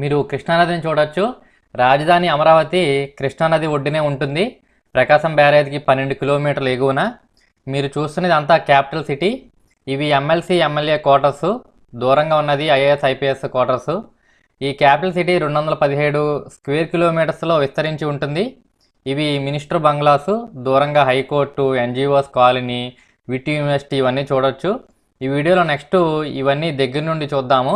మీరు కృష్ణానదిని చూడొచ్చు. రాజధాని అమరావతి కృష్ణానది ఒడ్డునే ఉంటుంది. ప్రకాశం బ్యారేజ్కి పన్నెండు కిలోమీటర్లు ఎగువన. మీరు చూస్తున్నది అంతా క్యాపిటల్ సిటీ. ఇవి ఎమ్మెల్సీ ఎమ్మెల్యే క్వార్టర్స్. దూరంగా ఉన్నది ఐఏఎస్ ఐపీఎస్ క్వార్టర్స్. ఈ క్యాపిటల్ సిటీ రెండు వందల పదిహేడు స్క్వేర్ కిలోమీటర్స్లో విస్తరించి ఉంటుంది. ఇవి మినిస్టర్ బంగ్లాసు దూరంగా high court NGOs colony VT university ఇవన్నీ చూడొచ్చు. ఈ వీడియోలో నెక్స్ట్ ఇవన్నీ దగ్గర నుండి చూద్దాము.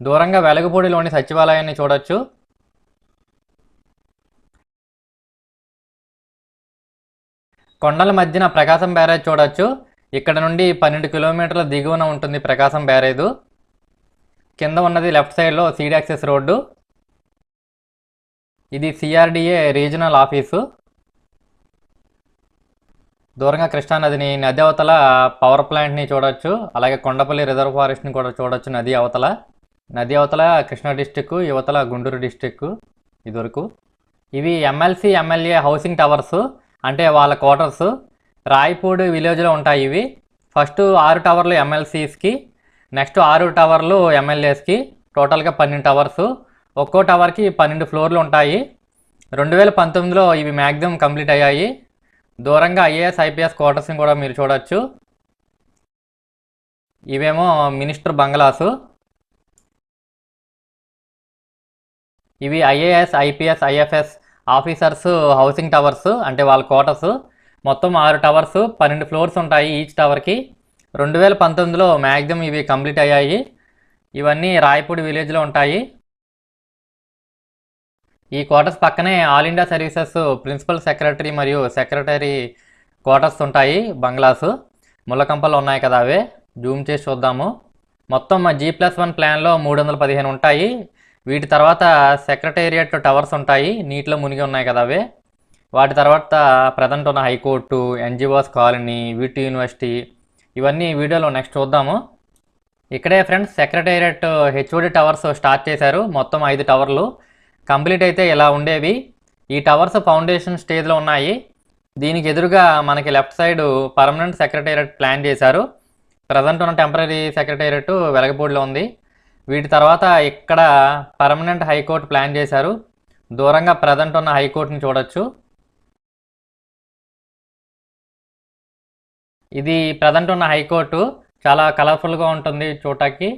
దూరంగా వెలగపూడిలోని సచివాలయాన్ని చూడొచ్చు. కొండల మధ్యన ప్రకాశం బ్యారేజ్ చూడొచ్చు. ఇక్కడ నుండి పన్నెండు కిలోమీటర్ల దిగువన ఉంటుంది ప్రకాశం బ్యారేజ్. కింద ఉన్నది లెఫ్ట్ సైడ్లో సీడ్ యాక్సెస్ రోడ్డు. ఇది సిఆర్డిఏ రీజనల్ ఆఫీసు. దూరంగా కృష్ణానదిని నది అవతల పవర్ ప్లాంట్ని చూడొచ్చు. అలాగే కొండపల్లి రిజర్వ్ ఫారెస్ట్ని కూడా చూడొచ్చు నది అవతల. నది అవతల కృష్ణా డిస్టిక్ యువతల గుంటూరు డిస్టిక్ ఇదివరకు. ఇవి ఎమ్మెల్సీ ఎమ్మెల్యే హౌసింగ్ టవర్స్ అంటే వాళ్ళ క్వార్టర్స్ రాయపూడి విలేజ్లో ఉంటాయి ఇవి. ఫస్ట్ ఆరు టవర్లు ఎమ్మెల్సీస్కి నెక్స్ట్ ఆరు టవర్లు ఎమ్మెల్యేస్కి టోటల్గా పన్నెండు టవర్స్ ఒక్కో టవర్కి పన్నెండు ఫ్లోర్లు ఉంటాయి. రెండు వేల పంతొమ్మిదిలో ఇవి మ్యాక్సిమం కంప్లీట్ అయ్యాయి. దూరంగా ఐఏఎస్ ఐపీఎస్ క్వార్టర్స్ని కూడా మీరు చూడొచ్చు. ఇవేమో మినిస్టర్ బంగ్లాసు. ఇవి IAS IPS IFS officers housing towers అంటే వాళ్ళ క్వార్టర్స్. మొత్తం ఆరు టవర్స్ పన్నెండు ఫ్లోర్స్ ఉంటాయి ఈచ్ టవర్కి. రెండు వేల పంతొమ్మిదిలో మ్యాక్సిమం ఇవి కంప్లీట్ అయ్యాయి. ఇవన్నీ రాయపూడి విలేజ్లో ఉంటాయి. ఈ క్వార్టర్స్ పక్కనే All India Services principal secretary మరియు సెక్రటరీ క్వార్టర్స్ ఉంటాయి బంగ్లాస్. ముళ్ళకంపలు ఉన్నాయి కదా అవే. జూమ్ చేసి చూద్దాము. మొత్తం జీ ప్లస్ వన్ ప్లాన్లో మూడు వందల పదిహేను ఉంటాయి. వీటి తర్వాత సెక్రటేరియట్ టవర్స్ ఉంటాయి నీటిలో మునిగి ఉన్నాయి కదా అవే. వాటి తర్వాత ప్రజెంట్ ఉన్న high court NGOs colony VT university ఇవన్నీ వీడియోలో నెక్స్ట్ చూద్దాము. ఇక్కడే friends secretariat HOD towers start చేశారు మొత్తం ఐదు టవర్లు. కంప్లీట్ అయితే ఇలా ఉండేవి. ఈ టవర్స్ ఫౌండేషన్ స్టేజ్లో ఉన్నాయి. దీనికి ఎదురుగా మనకి left side permanent secretariat plan చేశారు. ప్రజెంట్ ఉన్న టెంపరీ సెక్రటేరియట్ వెలగపూడిలో ఉంది. వీటి తర్వాత ఇక్కడ పర్మనెంట్ హైకోర్టు ప్లాన్ చేశారు. దూరంగా ప్రజెంట్ ఉన్న హైకోర్టుని చూడొచ్చు. ఇది ప్రజెంట్ ఉన్న హైకోర్టు చాలా కలర్ఫుల్గా ఉంటుంది చూడటానికి.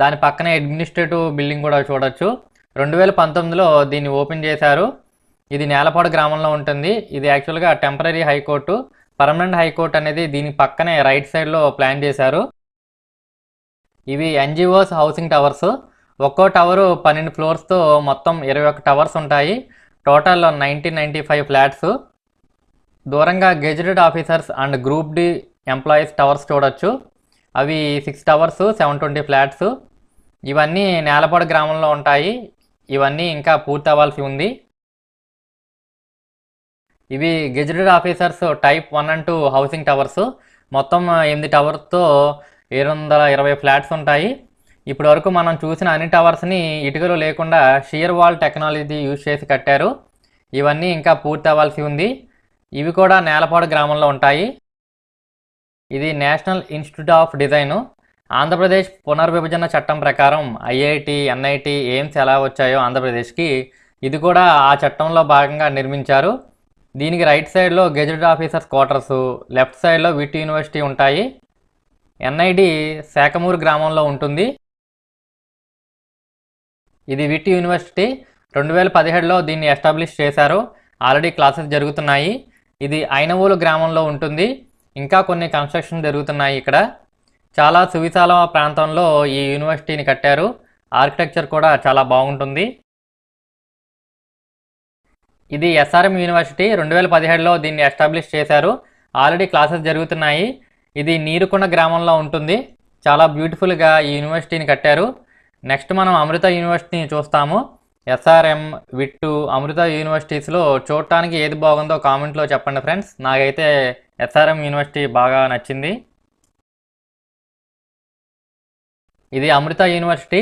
దాని పక్కనే అడ్మినిస్ట్రేటివ్ బిల్డింగ్ కూడా చూడొచ్చు. రెండు వేల పంతొమ్మిదిలో దీన్ని ఓపెన్ చేశారు. ఇది నేలపాడు గ్రామంలో ఉంటుంది. ఇది యాక్చువల్గా టెంపరీ హైకోర్టు పర్మనెంట్ హైకోర్టు అనేది దీని పక్కనే రైట్ సైడ్లో ప్లాన్ చేశారు. ఇవి ఎన్జిఓస్ హౌసింగ్ టవర్స్. ఒక్కో టవరు పన్నెండు ఫ్లోర్స్తో మొత్తం ఇరవై ఒక్క టవర్స్ ఉంటాయి. Total nineteen ninety five flats. దూరంగా gazetted officers and group D employees towers చూడొచ్చు. అవి six towers seven twenty flats. ఇవన్నీ నేలపాడు గ్రామంలో ఉంటాయి. ఇవన్నీ ఇంకా పూర్తి అవ్వాల్సి ఉంది. ఇవి gazetted officers type one and two housing towers. మొత్తం ఎనిమిది టవర్స్తో ఏడు వందల ఇరవై ఫ్లాట్స్ ఉంటాయి. ఇప్పటి వరకు మనం చూసిన అన్ని టవర్స్ని ఇటుకలు లేకుండా షియర్ వాల్ టెక్నాలజీ యూజ్ చేసి కట్టారు. ఇవన్నీ ఇంకా పూర్తి అవ్వాల్సి ఉంది. ఇవి కూడా నేలపాడు గ్రామంలో ఉంటాయి. ఇది National Institute of Design. Andhra Pradesh పునర్విభజన చట్టం ప్రకారం ఐఐటి ఎన్ఐటి ఎయిమ్స్ ఎలా వచ్చాయో ఆంధ్రప్రదేశ్కి ఇది కూడా ఆ చట్టంలో భాగంగా నిర్మించారు. దీనికి రైట్ సైడ్లో గెజెటెడ్ ఆఫీసర్స్ క్వార్టర్స్ లెఫ్ట్ సైడ్లో విటి యూనివర్సిటీ ఉంటాయి. ఎన్ఐడి శాఖమూరు గ్రామంలో ఉంటుంది. ఇది విటి యూనివర్సిటీ రెండు వేల పదిహేడులో దీన్ని ఎస్టాబ్లిష్ చేశారు. ఆల్రెడీ క్లాసెస్ జరుగుతున్నాయి. ఇది ఐనవోలు గ్రామంలో ఉంటుంది. ఇంకా కొన్ని కన్స్ట్రక్షన్ జరుగుతున్నాయి ఇక్కడ. చాలా సువిశాల ప్రాంతంలో ఈ యూనివర్సిటీని కట్టారు. ఆర్కిటెక్చర్ కూడా చాలా బాగుంటుంది. ఇది ఎస్ఆర్ఎం యూనివర్సిటీ. రెండు వేల పదిహేడులో దీన్ని ఎస్టాబ్లిష్ చేశారు. ఆల్రెడీ క్లాసెస్ జరుగుతున్నాయి. ఇది నీరుకొండ గ్రామంలో ఉంటుంది. చాలా బ్యూటిఫుల్గా ఈ యూనివర్సిటీని కట్టారు. నెక్స్ట్ మనం అమృత యూనివర్సిటీని చూస్తాము. ఎస్ఆర్ఎం విట్టు అమృత యూనివర్సిటీస్లో చూడటానికి ఏది బాగుందో కామెంట్లో చెప్పండి ఫ్రెండ్స్ నాకైతే ఎస్ఆర్ఎం యూనివర్సిటీ బాగా నచ్చింది. ఇది అమృత యూనివర్సిటీ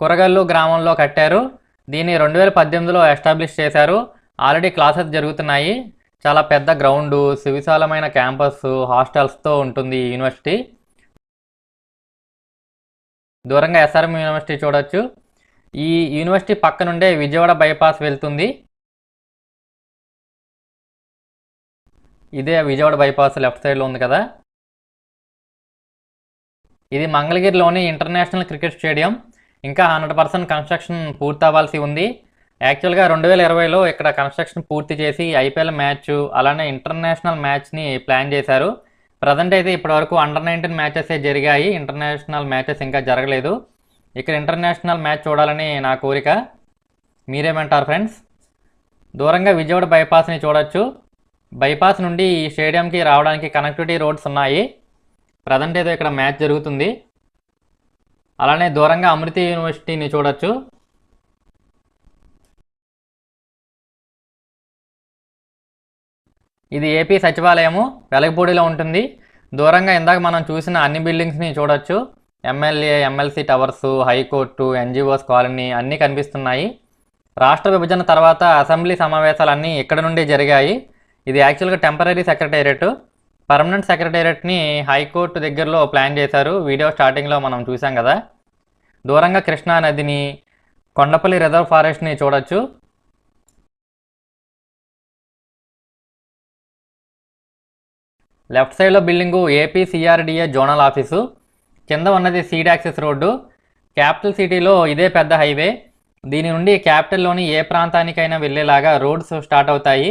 కురగల్లు గ్రామంలో కట్టారు. దీన్ని రెండు వేల పద్దెనిమిదిలో ఎస్టాబ్లిష్ చేశారు. ఆల్రెడీ క్లాసెస్ జరుగుతున్నాయి. చాలా పెద్ద గ్రౌండ్ సువిశాలమైన క్యాంపస్ హాస్టల్స్తో ఉంటుంది ఈ యూనివర్సిటీ దూరంగా ఎస్ఆర్ఎం యూనివర్సిటీ చూడొచ్చు. ఈ యూనివర్సిటీ పక్క నుండే విజయవాడ బైపాస్ వెళ్తుంది. ఇదే విజయవాడ బైపాస్ లెఫ్ట్ సైడ్లో ఉంది కదా. ఇది మంగళగిరిలోని ఇంటర్నేషనల్ క్రికెట్ స్టేడియం ఇంకా హండ్రెడ్ పర్సెంట్ కన్స్ట్రక్షన్ పూర్తవ్వాల్సి ఉంది. యాక్చువల్గా రెండు వేల ఇరవైలో ఇక్కడ కన్స్ట్రక్షన్ పూర్తి చేసి ఐపీఎల్ మ్యాచ్ అలానే ఇంటర్నేషనల్ మ్యాచ్ని ప్లాన్ చేశారు. ప్రజెంట్ అయితే ఇప్పటివరకు అండర్ నైన్టీన్ మ్యాచెస్ జరిగాయి. ఇంటర్నేషనల్ మ్యాచెస్ ఇంకా జరగలేదు. ఇక్కడ ఇంటర్నేషనల్ మ్యాచ్ చూడాలని నా కోరిక. మీరేమంటారు ఫ్రెండ్స్? దూరంగా విజయవాడ బైపాస్ని చూడొచ్చు. బైపాస్ నుండి ఈ స్టేడియంకి రావడానికి కనెక్టివిటీ రోడ్స్ ఉన్నాయి. ప్రజెంట్ అయితే ఇక్కడ మ్యాచ్ జరుగుతుంది. అలానే దూరంగా అమృతి యూనివర్సిటీని చూడొచ్చు. ఇది ఏపీ సచివాలయము వెలగపూడిలో ఉంటుంది. దూరంగా ఇందాక మనం చూసిన అన్ని బిల్డింగ్స్ని చూడొచ్చు. MLA MLC towers high court NGOs colony అన్నీ కనిపిస్తున్నాయి. రాష్ట్ర విభజన తర్వాత అసెంబ్లీ సమావేశాలన్నీ ఇక్కడ నుండి జరిగాయి. ఇది యాక్చువల్గా టెంపరీ సెక్రటేరియట్. పర్మనెంట్ సెక్రటేరియట్ని హైకోర్టు దగ్గరలో ప్లాన్ చేశారు. వీడియో స్టార్టింగ్లో మనం చూసాం కదా. దూరంగా కృష్ణా నదిని కొండపల్లి రిజర్వ్ ఫారెస్ట్ని చూడొచ్చు. లెఫ్ట్ సైడ్లో building AP CRDA zonal office. కింద ఉన్నది సీడ్ యాక్సెస్ రోడ్డు. క్యాపిటల్ సిటీలో ఇదే పెద్ద హైవే. దీని నుండి క్యాపిటల్లోని ఏ ప్రాంతానికైనా వెళ్ళేలాగా రోడ్స్ స్టార్ట్ అవుతాయి.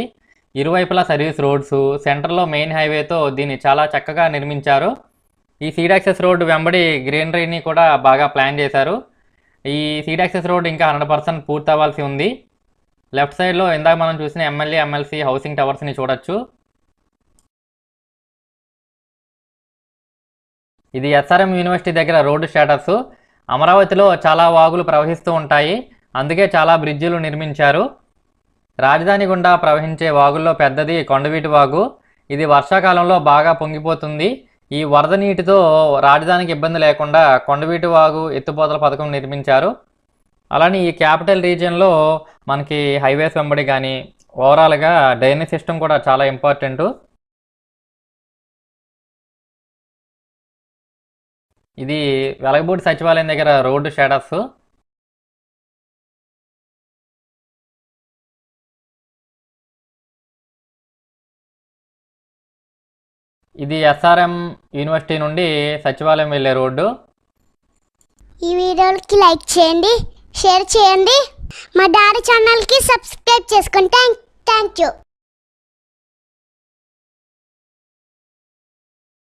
ఇరువైపులా సర్వీస్ రోడ్స్. సెంటర్లో మెయిన్ హైవేతో దీన్ని చాలా చక్కగా నిర్మించారు. ఈ సీడ్ యాక్సెస్ రోడ్డు వెంబడి గ్రీనరీని కూడా బాగా ప్లాన్ చేశారు. ఈ సీడ్ యాక్సెస్ రోడ్ ఇంకా హండ్రెడ్ పర్సెంట్ పూర్తవ్వాల్సి ఉంది. లెఫ్ట్ సైడ్లో ఇందాక మనం చూసిన ఎమ్మెల్యే ఎమ్మెల్సీ హౌసింగ్ టవర్స్ని చూడొచ్చు. ఇది ఎస్ఆర్ఎం యూనివర్సిటీ దగ్గర రోడ్డు స్టేటస్ అమరావతిలో చాలా వాగులు ప్రవహిస్తూ ఉంటాయి. అందుకే చాలా బ్రిడ్జిలు నిర్మించారు. రాజధాని గుండా ప్రవహించే వాగుల్లో పెద్దది కొండవీటి వాగు. ఇది వర్షాకాలంలో బాగా పొంగిపోతుంది. ఈ వరద నీటితో రాజధానికి ఇబ్బంది లేకుండా కొండవీటి వాగు ఎత్తిపోతల పథకం నిర్మించారు. అలానే ఈ క్యాపిటల్ రీజియన్లో మనకి హైవేస్ వెంబడి కానీ ఓవరాల్గా డ్రైనేజ్ సిస్టమ్ కూడా చాలా ఇంపార్టెంట్. ఇది వెలగబూడి సచివాలయం దగ్గర రోడ్డు స్టేటస్. ఇది ఎస్ఆర్ఎం యూనివర్సిటీ నుండి సచివాలయం వెళ్ళే రోడ్డు. ఈ వీడియోకి లైక్ చేయండి షేర్ చేయండి. మా డాడీ ఛానల్కి సబ్స్క్రైబ్ చేసుకోండి థ్యాంక్ థ్యాంక్ యూ.